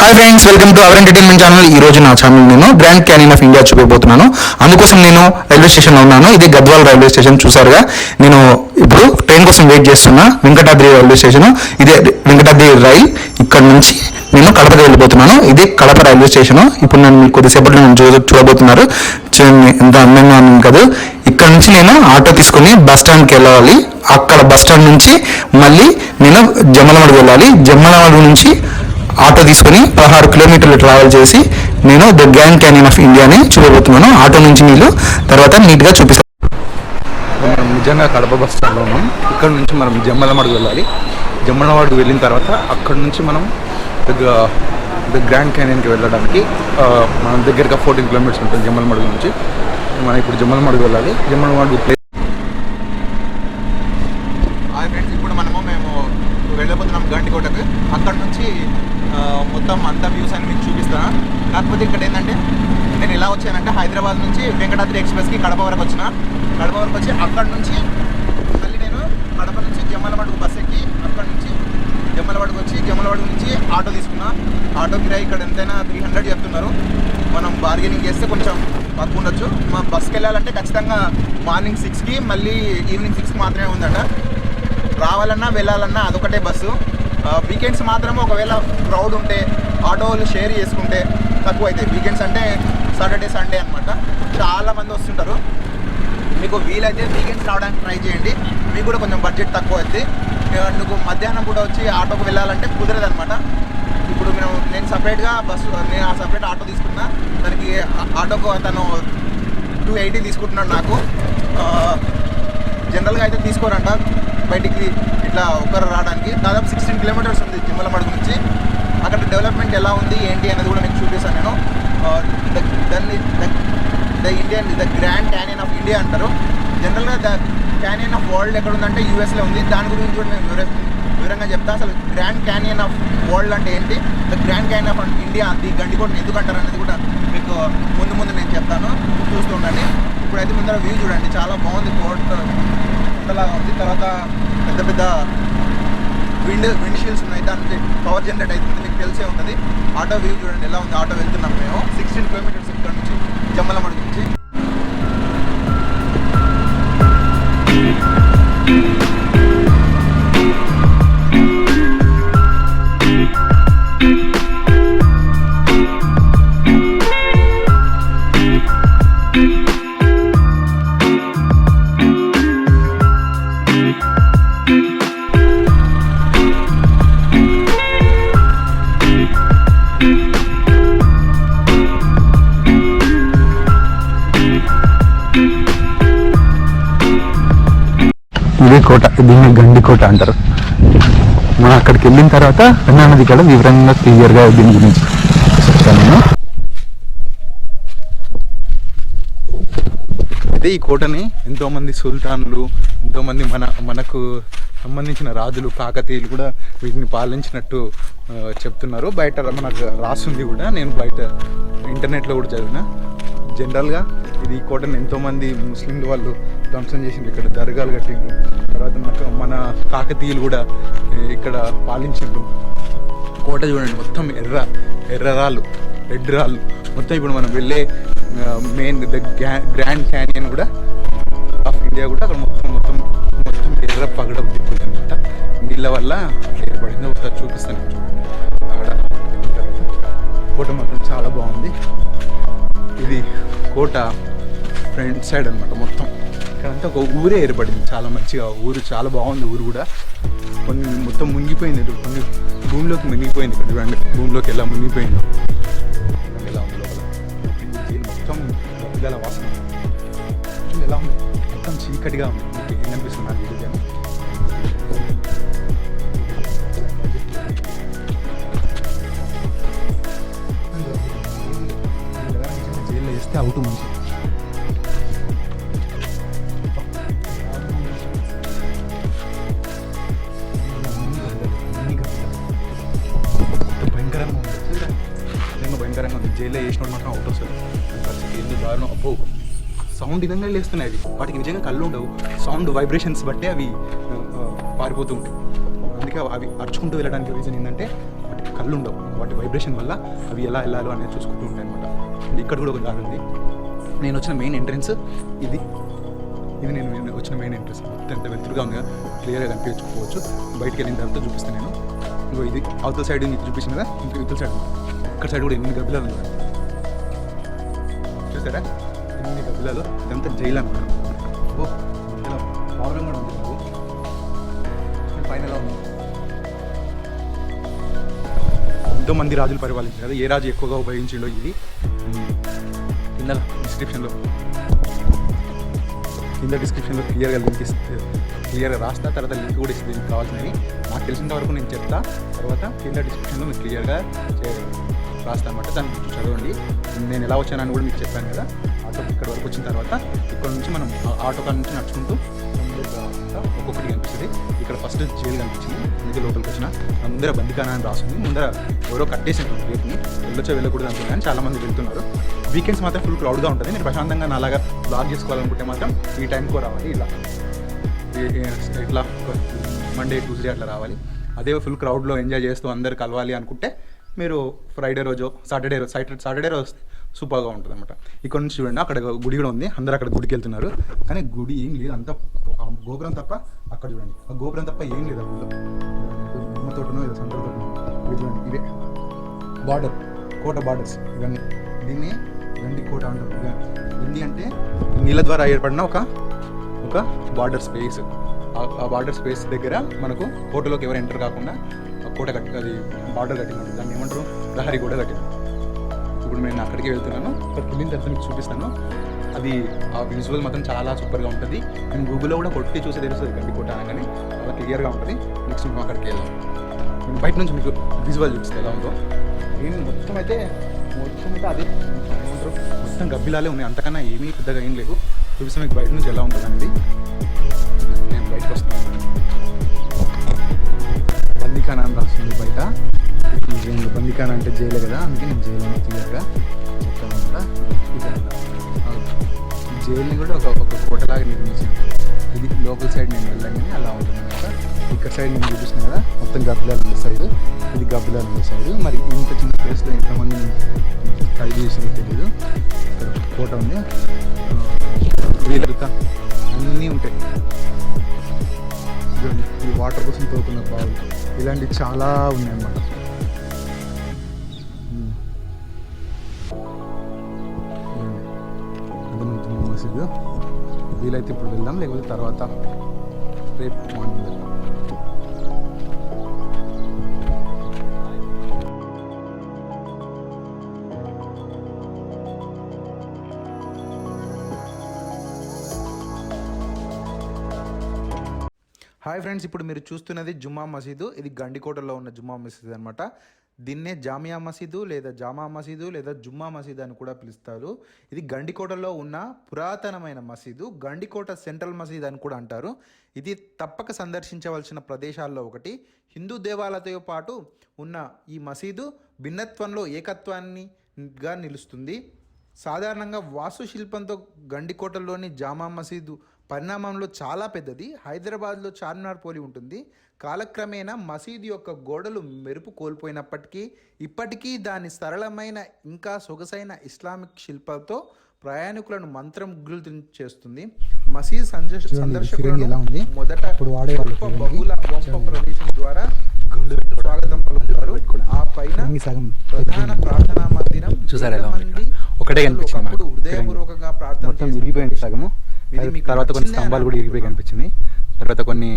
Hi friends welcome to our entertainment channel ఈ రోజు నా ఛానల్ నేను గ్రాండ్ క్యానియన్ ఆఫ్ ఇండియా చూపించబోతున్నాను అందుకోసం నేను రైల్వే స్టేషన్లో ఉన్నాను. ఇది గద్వాల్ రైల్వే స్టేషన్ చూసారుగా నేను ఇప్పుడు ట్రైన్ కోసం వెయిట్ చేస్తున్నా. Venkatadri railway station. ఇదే వెంకటాద్రి రైల్. ఇక్కడ నుంచి నేను కడపకి వెళ్ళిపోతున్నాను. ఇది కడప రైల్వే స్టేషన్. ఇప్పుడు నేను మీకు కొద్దిసేపట్లో నేను చూ చూడబోతున్నారు. చూడండి ఎంత అందంగా ఉంది కదా. ఇక్కడ నుంచి నేను ఆటో తీసుకుని బస్ స్టాండ్కి వెళ్ళాలి. అక్కడ బస్ స్టాండ్ నుంచి మళ్ళీ నేను జమ్మలమడుగు వెళ్ళాలి. జమ్మలమడుగు నుంచి ఆటో తీసుకుని పదహారు కిలోమీటర్లు ట్రావెల్ చేసి నేను ద గ్రాండ్ క్యానియన్ ఆఫ్ ఇండియాని చూడబోతున్నాను. ఆటో నుంచి మీరు తర్వాత నీట్గా చూపిస్తాను మనం నిజంగా కడప బస్ స్టాండ్లో ఉన్నాం. ఇక్కడ నుంచి మనం జమ్మలమడుగు వెళ్ళాలి. జమ్మలమడుగు వెళ్ళిన తర్వాత అక్కడ నుంచి మనం దగ్గర ద గ్రాండ్ క్యానియన్కి వెళ్ళడానికి మన దగ్గరగా ఫోర్టీన్ కిలోమీటర్స్ ఉంటుంది జమ్మలమడుగు నుంచి. మనం ఇప్పుడు జమ్మలమడుగు వెళ్ళాలి. జమ్మలమడుగు ప్లేస్ హాయ్ ఫ్రెండ్స్ ఇప్పుడు మనము మేము వెళ్ళబోతున్నాం గండికోటకు అక్కడ నుంచి ఆ, ఎంత వ్యూస్ అని మీకు చూపిస్తాను కాకపోతే ఇక్కడ ఏంటంటే నేను ఎలా వచ్చానంటే హైదరాబాద్ నుంచి వెంకటాద్రి ఎక్స్ప్రెస్కి కడప వరకు వచ్చిన. కడప వరకు వచ్చి అక్కడ నుంచి మళ్ళీ నేను కడప నుంచి జమ్మలమడుగు బస్ ఎక్కి అక్కడ నుంచి జమ్మలమడుగు వచ్చి జమ్మలమడుగు నుంచి ఆటో తీసుకున్నా. ఆటో కిరాయి ఇక్కడ ఎంతైనా త్రీ హండ్రెడ్ చెప్తున్నారు. మనం బార్గెనింగ్ చేస్తే కొంచెం తక్కువ ఉండొచ్చు. మా బస్కి వెళ్ళాలంటే ఖచ్చితంగా మార్నింగ్ సిక్స్కి మళ్ళీ ఈవినింగ్ సిక్స్కి మాత్రమే ఉందట. రావాలన్నా వెళ్ళాలన్నా అదొకటే బస్సు వీకెండ్స్ మాత్రం ఒకవేళ క్రౌడ్ ఉంటే ఆటోలు షేర్ చేసుకుంటే తక్కువ అవుతాయి వీకెండ్స్ అంటే సాటర్డే సండే అనమాట చాలామంది వస్తుంటారు. మీకు వీలైతే వీకెండ్స్ రావడానికి ట్రై చేయండి. మీకు కూడా కొంచెం బడ్జెట్ తక్కువ అవుతుంది నువ్వు మధ్యాహ్నం కూడా వచ్చి ఆటోకు వెళ్ళాలంటే కుదరదు అనమాట ఇప్పుడు మేము నేను సపరేట్గా బస్సు నేను ఆ సపరేట్ ఆటో తీసుకున్నా. దానికి ఆటోకు తను టూ ఎయిటీ తీసుకుంటున్నాడు నాకు. జనరల్గా అయితే తీసుకోరంట. బయటికి ఇట్లా ఒకరు రావడానికి దాదాపు సిక్స్టీన్ కిలోమీటర్స్ ఉంది జిమ్మలమడుగు నుంచి. అక్కడ డెవలప్మెంట్ ఎలా ఉంది ఏంటి అనేది కూడా మీకు చూపిస్తాను నేను. ద- దాన్ని the Indian the grand canyon of India అంటారు. జనరల్గా ద క్యానియన్ ఆఫ్ వరల్డ్ ఎక్కడ ఉందంటే యూఎస్లో ఉంది. దాని గురించి కూడా మేము వివర వివరంగా చెప్తా. అసలు గ్రాండ్ క్యానియన్ ఆఫ్ వరల్డ్ అంటే ఏంటి? The grand canyon of India అది గండికోట ఎందుకు అంటారు అనేది కూడా మీకు ముందు ముందు నేను చెప్తాను. చూస్తూ ఉండండి. ఇప్పుడైతే ముందర వ్యూ చూడండి. చాలా బాగుంది కోట కొండలాగా ఉంది. తర్వాత పెద్ద పెద్ద విండ్ విండ్ షీల్డ్స్ ఉన్నాయి. దానికి పవర్ జనరేట్ అవుతుంది మీకు తెలిసే ఉంటుంది. ఆటో వ్యూ చూడండి. ఎలా ఉంది? ఆటో వెళ్తున్నాం మేము. సిక్స్టీన్ కిలోమీటర్స్ ఇక్కడ నుంచి జమ్మలమడి నుంచి. కోట దీన్ని గండి కోట అంటారు. మనం అక్కడికి వెళ్ళిన తర్వాత పెన్నా నది కూడా వివరంగా క్లియర్గా దీని గురించి చెప్తాను నేను. అయితే ఈ కోటని ఎంతోమంది సుల్తాన్లు ఎంతోమంది మన మనకు సంబంధించిన రాజులు కాకతీయులు కూడా వీటిని పాలించినట్టు చెప్తున్నారు. బయట మనకు రాస్తుంది కూడా. నేను బయట ఇంటర్నెట్లో కూడా చదివిన. జనరల్గా ఇది ఈ కోటను ఎంతోమంది ముస్లింలు వాళ్ళు ధ్వంసం చేసిండ్రు ఇక్కడ దర్గాలు కట్టిండ్రు. తర్వాత మనకు మన కాకతీయులు కూడా ఇక్కడ పాలించిండ్రు. కోట చూడండి మొత్తం ఎర్ర ఎర్ర రాళ్ళు రెడ్ రాళ్ళు. మొత్తం ఇప్పుడు మనం వెళ్ళే మెయిన్ ద గ్రాండ్ క్యానియన్ కూడా ఆఫ్ ఇండియా కూడా అక్కడ మొత్తం మొత్తం మొత్తం ఎర్ర పగడం దిక్కుంది అనమాట నీళ్ళ వల్ల ఏర్పడింది ఒకసారి చూపిస్తాను. చూడండి కోట మాత్రం చాలా బాగుంది. ఇది కోట ఫ్రంట్ సైడ్ అనమాట మొత్తం. ఇక్కడంతా ఒక ఊరే ఏర్పడింది. చాలా మంచిగా ఊరు చాలా బాగుంది ఊరు కూడా. కొన్ని మొత్తం మునిగిపోయింది. కొన్ని భూమిలోకి మునిగిపోయింది. ఇక్కడ చూడండి భూమిలోకి ఎలా మునిగిపోయిందో. ఎలా ఉంది లోపల. మొత్తం గల వాసన. ఎలా ఉంది? మొత్తం చీకటిగా ఉంది. ఏం అనిపిస్తుంది నాకు ఇది వేస్తే అవుట్ మంచి భయంకరంగా ఉంది. నిజంగా భయంకరంగా ఉంది. జైల్లో వేసినప్పుడు మాత్రం అవుట్ వస్తుంది పరిస్థితి ఎన్ని దారుణం. అబ్బో. సౌండ్ విధంగా లేస్తున్నాయి అవి. వాటికి నిజంగా కళ్ళు ఉండవు. సౌండ్ వైబ్రేషన్స్ బట్టే అవి పారిపోతూ ఉంటాయి. అందుకే అవి అరుచుకుంటూ వెళ్ళడానికి రీజన్ ఏంటంటే వాటి కళ్ళు ఉండవు. వాటి వైబ్రేషన్ వల్ల అవి ఎలా వెళ్ళాలో అనేది చూసుకుంటూ ఉంటాయి అనమాట ఇక్కడ కూడా ఒక దారి ఉంది. నేను వచ్చిన మెయిన్ ఎంట్రన్స్ ఇది. ఇది నేను వచ్చిన మెయిన్ ఎంట్రన్స్ మొత్తం ఎంత వెతురుగా ఉందిగా క్లియర్గా కనిపించుకోవచ్చు బయటికి వెళ్ళిన తర్వాత చూపిస్తాను నేను. ఇంకో ఇది. అవతల సైడ్ నీకు చూపించిన కదా? ఇంకా ఇవతల సైడ్ ఇక్కడ సైడ్ కూడా ఎన్ని గబ్బిలాలు ఉన్నాయి? చూసారా? ఎన్ని గబ్బిలాలు? ఇదంతా జైలు అనమాట ఓ మధ్యలో కూడా ఉంది పైన ఎలా ఉంది ఎంతో మంది రాజులు పరిపాలించారు కదా? ఏ రాజు ఎక్కువగా ఉపయోగించిండో ఇది. కింద డిస్క్రిప్షన్లో కింద డిస్క్రిప్షన్లో క్లియర్గా లింక్ ఇస్తే క్లియర్గా రాస్తా తర్వాత లింక్ కూడా ఇస్తుంది దీనికి కావాల్సినవి. నాకు తెలిసినంత వరకు నేను చెప్తా తర్వాత కింద డిస్క్రిప్షన్లో మీకు క్లియర్గా రాస్తా అనమాట దాన్ని చదవండి. నేను ఎలా వచ్చానని కూడా మీకు చెప్పాను కదా. ఆటో ఇక్కడ వరకు వచ్చిన తర్వాత ఇక్కడ నుంచి మనం ఆటో కాడ నుంచి నడుచుకుంటూ ఒక్కొక్కటి కనిపిస్తుంది. ఇక్కడ ఫస్ట్ జైలు కనిపించింది. అందుకే లోపలికి వచ్చిన అందరూ బందికానా అని రాస్తుంది ముందర ఎవరో కట్టేసి గేట్ని వెళ్ళొచ్చో వెళ్ళకూడదు అనుకున్నాను చాలామంది వెళ్తున్నారు. వీకెండ్స్ మాత్రం ఫుల్ క్రౌడ్గా ఉంటుంది. నేను ప్రశాంతంగా నాలాగా బ్లాగ్ చేసుకోవాలనుకుంటే మాత్రం ఈ టైంకో రావాలి ఇలా. ఇట్లా మండే ట్యూస్డే అట్లా రావాలి. అదే ఫుల్ క్రౌడ్లో ఎంజాయ్ చేస్తూ అందరు కలవాలి అనుకుంటే మీరు ఫ్రైడే రోజు సాటర్డే రోజు సాటర్డే సాటర్డే రోజు వస్తే సూపర్గా ఉంటుంది అనమాట ఇక్కడ నుంచి చూడండి అక్కడ గుడి కూడా ఉంది. అందరు అక్కడ గుడికి వెళ్తున్నారు కానీ గుడి ఏం లేదు. అంత ఆ గోపురం తప్ప అక్కడ చూడండి. ఆ గోపురం తప్ప ఏం లేదు అందులో తోటనో ఏదో సంతల చూడండి ఇవే. బార్డర్ కోట బార్డర్స్ ఇవన్నీ. దీన్ని గండి కోట అంటారు ఇవ- గండి అంటే నీళ్ళ ద్వారా ఏర్పడిన ఒక ఒక బార్డర్ స్పేస్ ఆ బార్డర్ స్పేస్ దగ్గర మనకు కోటలోకి ఎవరు ఎంటర్ కాకుండా ఆ కోట కట్టి అది బార్డర్ కట్టింది దాన్ని ఏమంటారు? ప్రహరీ కూడా కట్టింది ఇప్పుడు నేను అక్కడికి వెళ్తున్నాను. అక్కడికి వెళ్ళిన తర్వాత మీకు చూపిస్తాను. అది ఆ విజువల్ మాత్రం చాలా సూపర్గా ఉంటుంది. నేను గూగుల్లో కూడా కొట్టి చూసి తెలుస్తుంది గండి కోట అనగానే. చాలా క్లియర్గా ఉంటుంది. నెక్స్ట్ మేము అక్కడికి వెళ్దాం. బయట నుంచి మీకు విజువల్ చూపిస్తే ఎలా ఉందో. నేను మొత్తం అయితే మొత్తం అయితే అదే మొత్తం గబ్బిలాలే ఉన్నాయి. అంతకన్నా ఏమీ పెద్దగా ఏం లేదు చూపిస్తాం మీకు బయట నుంచి ఎలా ఉంటుంది అనేది నేను బయటకు వస్తున్నాను. బందీఖానా అని రాస్తుంది బయట బందికాన బందీఖానా అంటే జైలే కదా అందుకే నేను జైలు అని క్లియర్గా చెప్తాను జైలుని కూడా ఒక ఒక కోటలాగా నిర్మించాను. ఇది లోకల్ సైడ్ నేను వెళ్ళగానే అలా ఉంటుంది అనమాట ఇక్కడ సైడ్ నేను చూపిస్తున్నాను కదా మొత్తం గబ్బిలాలు ఉండే సైడ్ ఇది గబ్బిలాలు ఉండే సైడ్ మరి ఇంత చిన్న ప్లేస్లో ఎంతమంది ఖైదీ చేసిందో తెలియదు ఇక్కడ కోట ఉంది వీళ్ళ అన్నీ ఉంటాయి ఈ వాటర్ కోసం తోకున్న బావులు ఇలాంటివి చాలా ఉన్నాయి అన్నమాట మసీదు వీలైతే ఇప్పుడు వెళ్దాం లేకపోతే తర్వాత రేపు మార్నింగ్ వెళ్దాం హాయ్ ఫ్రెండ్స్ ఇప్పుడు మీరు చూస్తున్నది జుమ్మా మసీదు. ఇది గండికోటలో ఉన్న జుమ్మా మసీదు అనమాట దీన్నే జామియా మసీదు లేదా జామా మసీదు లేదా జుమ్మా మసీదు అని కూడా పిలుస్తారు. ఇది గండికోటలో ఉన్న పురాతనమైన మసీదు. గండికోట సెంట్రల్ మసీదు అని కూడా అంటారు. ఇది తప్పక సందర్శించవలసిన ప్రదేశాల్లో ఒకటి. హిందూ దేవాలయతో పాటు ఉన్న ఈ మసీదు భిన్నత్వంలో ఏకత్వాన్నిగా నిలుస్తుంది. సాధారణంగా వాస్తుశిల్పంతో గండికోటలోని జామా మసీదు పరిణామంలో చాలా పెద్దది. హైదరాబాద్లో చార్మినార్ పోలి ఉంటుంది. కాలక్రమేణా మసీదు యొక్క గోడలు మెరుపు కోల్పోయినప్పటికీ ఇప్పటికీ దాని సరళమైన ఇంకా సొగసైన ఇస్లామిక్ శిల్పాలతో ప్రయాణికులను మంత్రముగ్ధులు చేస్తుంది. మసీద్ సందర్శ సందర్శకులను ఎలా ఉంది? మొదట బహుళ వంప ప్రదేశం ద్వారా స్వాగతం పలుకుతారు. ఆ పైన ప్రధాన ప్రార్థనా మందిరం చూసారా? ఒకటే కనిపించింది. హృదయపూర్వకంగా ప్రార్థన సగము. తర్వాత కొన్ని స్తంభాలు కూడా ఇరిగిపోయి కనిపించింది. తర్వాత కొన్ని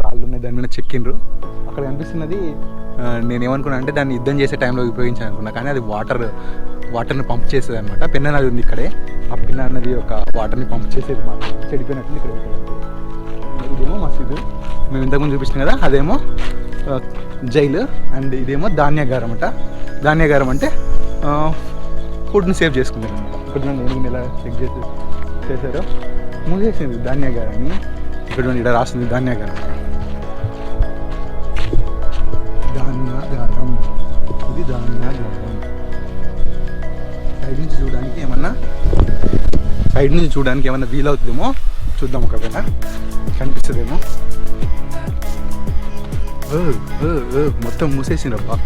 రాళ్ళు ఉన్నాయి దాని మీద చెక్కిండ్రు. అక్కడ కనిపిస్తున్నది నేను ఏమనుకున్నా అంటే దాన్ని యుద్ధం చేసే టైంలో ఉపయోగించాను అనుకున్నా కానీ అది వాటర్ వాటర్ని పంప్ చేసేది అనమాట పెన్న నది ఉంది ఇక్కడే. ఆ పెన్న నది ఒక వాటర్ని పంప్ చేసేది మాత్రం చెడిపోయినట్టు ఇక్కడ. ఇదేమో మసీదు. మేము ఇంతకుముందు చూపించాం కదా అదేమో జైలు. అండ్ ఇదేమో ధాన్యాగారం అంట. ధాన్యాగారం అంటే ఫుడ్ని సేవ్ చేసుకుంటారు అనమాట ఇక్కడ ఏనుగుని ఎలా చెక్ చేసి చేశారో. మూసేసింది అని ఇక్కడ ఇక్కడ రాసింది ధాన్యాగారం ధాన్యాగారం ఇది ధాన్యాగారం సైడ్ నుంచి చూడడానికి ఏమన్నా సైడ్ నుంచి చూడడానికి ఏమన్నా వీలవుతుందేమో చూద్దాం ఒకవేళ. కనిపిస్తుందేమో. ఓ, మొత్తం మూసేసిండ్రబ్బా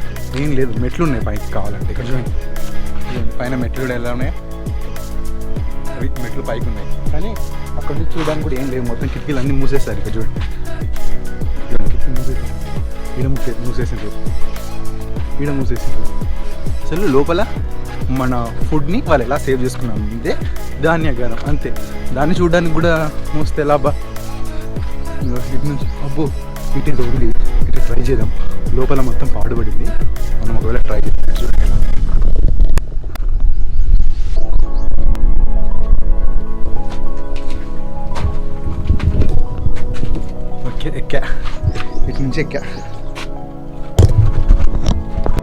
ఏం లేదు మెట్లు ఉన్నాయి పైకి కావాలంటే. ఇక్కడ చూడండి. పైన మెట్లు కూడా ఎలా ఉన్నాయి? మెట్లు పైకి ఉన్నాయి. కానీ అక్కడ నుంచి చూడడానికి కూడా ఏం లేవు. మొత్తం కిటికీలు అన్నీ మూసేస్తారు ఇక్కడ చూడండి కిటికీ మూసేసి ఈడ మూసే మూసేసిండ్రు ఈడ మూసేసిండ్రు అసలు లోపల మన ఫుడ్ని వాళ్ళు ఎలా సేవ్ చేసుకున్నాం? ఇదే ధాన్యాగారం అంతే. దాన్ని చూడడానికి కూడా మూస్తే ఎలా ఇటు నుంచి అబ్బో ఇటు రోడ్డు ఉంది. ఇటు ట్రై చేద్దాం. లోపల మొత్తం పాడుపడింది. మనం ఒకవేళ ట్రై చేద్దాం చూడండి ఎక్కా ఇటు నుంచి ఎక్కా